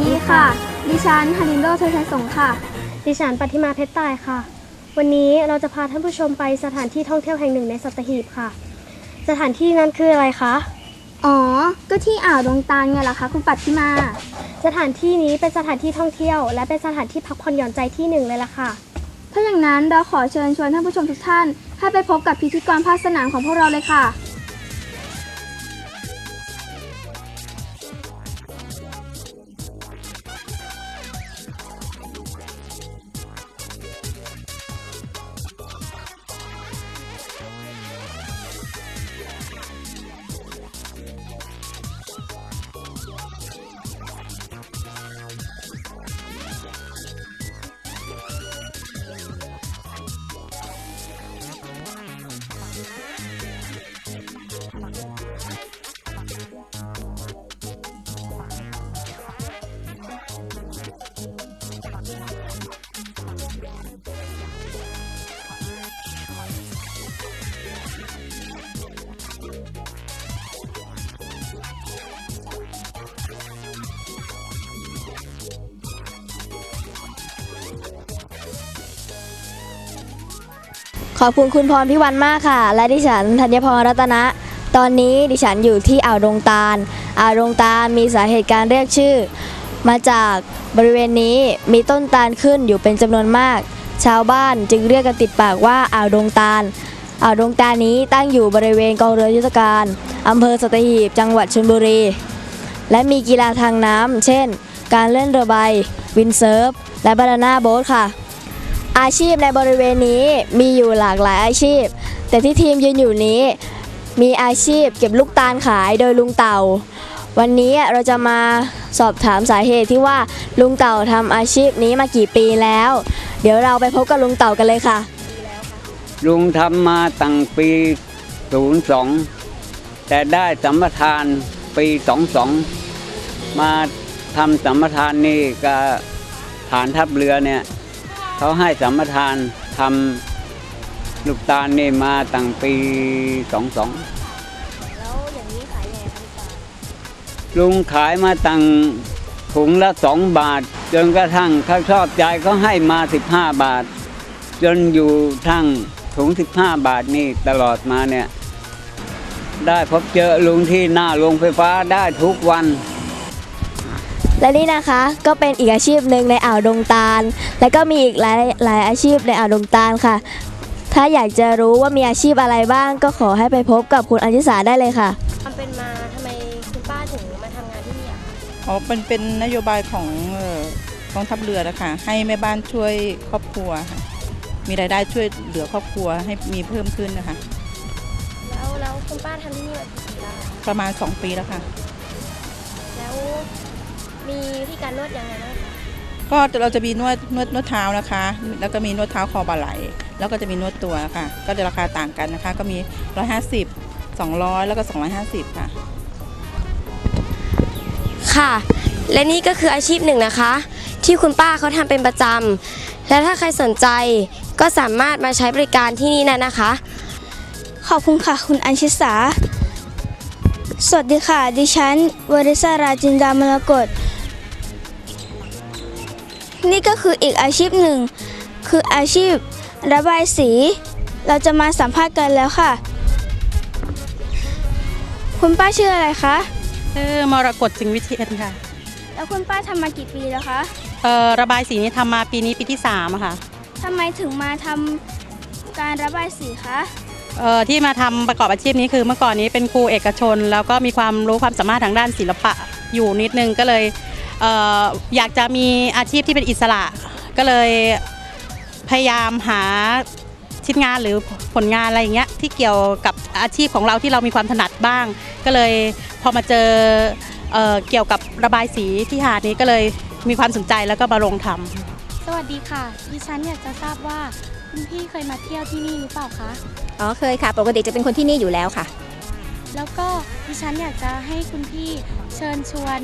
วัสดีค่ะ ดิฉันฮารินโดเทยชัยสงฆ์ค่ะ ดิฉันปฏิมาเพชรตายค่ะ วันนี้เราจะพาท่านผู้ชมไปสถานที่ท่องเที่ยวแห่งหนึ่งในสัตหีบค่ะ สถานที่นั้นคืออะไรคะ อ๋อ ก็ที่อ่าวดงตาลไงล่ะคะคุณปัตติมา สถานที่นี้เป็นสถานที่ท่องเที่ยว และเป็นสถานที่พักผ่อนหย่อนใจที่หนึ่งเลยล่ะค่ะ ถ้าอย่างนั้นเราขอเชิญชวนท่านผู้ชมทุกท่าน ให้ไปพบกับพิธีกรภาคสนามของพวกเราเลยค่ะ ขอบคุณคุณพรพิวันมากค่ะ และดิฉันธัญพรรัตนะ ตอนนี้ดิฉันอยู่ที่อ่าวดงตาล อ่าวดงตาลมีสาเหตุการเรียกชื่อ มาจากบริเวณนี้มีต้นตาลขึ้นอยู่เป็นจำนวนมาก ชาวบ้านจึงเรียกกันติดปากว่าอ่าวดงตาล อ่าวดงตาลนี้ตั้งอยู่บริเวณกองเรือยุทธการอำเภอสัตหีบจังหวัดชลบุรี และมีกีฬาทางน้ำเช่น การเล่นเรือใบ วินเซิร์ฟ และบานาน่าโบ๊ทค่ะ อาชีพในบริเวณนี้มีอยู่หลากหลายอาชีพ แต่ที่ทีมยืนอยู่นี้ มีอาชีพเก็บลูกตาลขายโดยลุงเต่า วันนี้เราจะมาสอบถามสาเหตุที่ว่าลุงเต่าทำอาชีพนี้มากี่ปีแล้ว เดี๋ยวเราไปพบกับลุงเต่ากันเลยค่ะ ลุงทำมาตั้งปี 02 แต่ได้สัมปทานปี 22 มาทำสัมปทานนี่ก็ฐานทัพเรือเนี่ยเขาให้สัมปทานทำลูกตาลนี่มาตั้งปี 22 ลุงขายมาตั้งถุงละสองบาท จนกระทั่งเขาชอบใจก็ให้มา 15 บาท จนอยู่ทั้งถุง 15 บาทนี่ตลอดมาเนี่ย ได้พบเจอลุงที่หน้าโรงไฟฟ้าได้ทุกวัน และนี่นะคะก็เป็นอีกอาชีพหนึ่งในอ่าวดงตาล และก็มีอีกหลายหลายอาชีพในอ่าวดงตาลค่ะ ถ้าอยากจะรู้ว่ามีอาชีพอะไรบ้าง ก็ขอให้ไปพบกับคุณอนิสาได้เลยค่ะ อะคะอ๋อเป็นเป็นนโยบายของเอ่อกองทัพเรือนะคะให้แม่บ้านช่วยครอบครัวค่ะมีรายได้ช่วยเหลือครอบครัวให้มีเพิ่มขึ้นนะคะ แล้วแล้วคุณป้าทำที่นี่มากี่ปีแล้วคะประมาณ 2 ปีแล้วค่ะ แล้วมีวิธีการนวดยังไงบ้างคะก็เราจะมีนวดนวดนวดเท้านะคะ แล้วก็มีนวดเท้าคอบ่าไหล่แล้วก็จะมีนวดตัวค่ะ ก็จะราคาต่างกันนะคะ ก็มี 150 200 แล้วก็ 250 ค่ะ ค่ะ และนี่ก็คืออาชีพหนึ่งนะคะ ที่คุณป้าเขาทำเป็นประจำและถ้าใครสนใจก็สามารถมาใช้บริการที่นี่นะนะคะ ขอบคุณค่ะ คุณอัญชิสา สวัสดีค่ะ ดิฉันวริศาราจินดามรกตนี่ก็คืออีกอาชีพหนึ่ง คืออาชีพระบายสี เราจะมาสัมภาษณ์กันแล้วค่ะ คุณป้าชื่ออะไรคะ ชื่อมรกตจึงวิเชียนค่ะแล้วคุณป้าทำมากี่ปีแล้วคะเอ่อระบายสีนี้ทำมาปีนี้ปีที่3อะค่ะทำไมถึงมาทำการระบายสีคะเอ่อที่มาทำประกอบอาชีพนี้คือเมื่อก่อนนี้เป็นครูเอกชน แล้วก็มีความรู้ความสามารถทางด้านศิลปะอยู่นิดนึงก็เลยเอ่ออยากจะมีอาชีพที่เป็นอิสระ ก็เลยพยายามหา ชิ้นงานหรือผลงานอะไรอย่างเงี้ยที่เกี่ยวกับอาชีพของเราที่เรามีความถนัดบ้าง ก็เลยพอมาเจอเอ่อเกี่ยวกับระบายสีที่หาดนี้ก็เลยมีความสนใจแล้วก็มาลงทำสวัสดีค่ะ ดิฉันอยากจะทราบว่าคุณพี่เคยมาเที่ยวที่นี่หรือเปล่าคะ อ๋อเคยค่ะ ปกติจะเป็นคนที่นี่อยู่แล้วค่ะ แล้วก็ดิฉันอยากจะให้คุณพี่เชิญชวน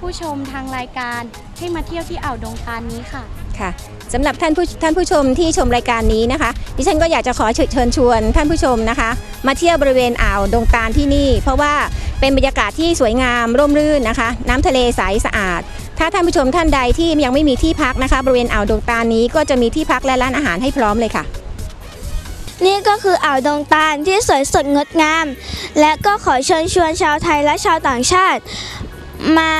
ผู้ชมทางรายการให้มาเที่ยวที่อ่าวดงตาลนี้ค่ะ ค่ะสำหรับท่านผู้ท่านผู้ชมที่ชมรายการนี้นะคะ ดิฉันก็อยากจะขอเชิญชวนท่านผู้ชมนะคะ มาเที่ยวบริเวณอ่าวดงตาลที่นี่ เพราะว่าเป็นบรรยากาศที่สวยงามร่มรื่นนะคะ น้ำทะเลใสสะอาด ถ้าท่านผู้ชมท่านใดที่ยังไม่มีที่พักนะคะ บริเวณอ่าวดงตาลนี้ก็จะมีที่พักและร้านอาหารให้พร้อมเลยค่ะ นี่ก็คืออ่าวดงตาลที่สวยสดงดงาม และก็ขอเชิญชวนชาวไทยและชาวต่างชาติ มา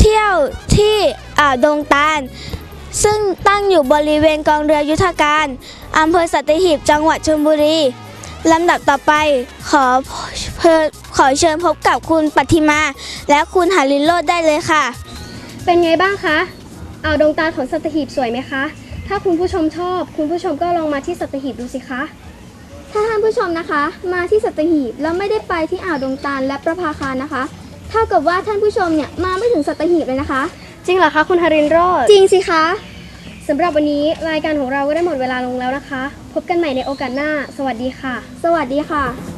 เที่ยวที่อ่าวดงตาล ซึ่งตั้งอยู่บริเวณกองเรือยุทธการอำเภอสัตหีบจังหวัดชลบุรีลำดับต่อไปขอเพขอเชิญพบกับคุณปฏิมา และคุณหารินโรดได้เลยค่ะ เป็นไงบ้างคะอ่าวดงตาของสัตหีบสวยไหมคะ ถ้าคุณผู้ชมชอบ คุณผู้ชมก็ลองมาที่สัตหีบดูสิคะถ้าท่านผู้ชมนะคะ มาที่สัตหีบแล้วไม่ได้ไปที่อ่าวดงตาลและประภาคารนะคะ เท่ากับว่าท่านผู้ชมเนี่ยมาไม่ถึงสัตหีบเลยนะคะ จริงเหรอคะคุณฮารินโรดจริงสิคะสำหรับวันนี้รายการของเราก็ได้หมดเวลาลงแล้วนะคะ พบกันใหม่ในโอกาสหน้า สวัสดีค่ะ สวัสดีค่ะ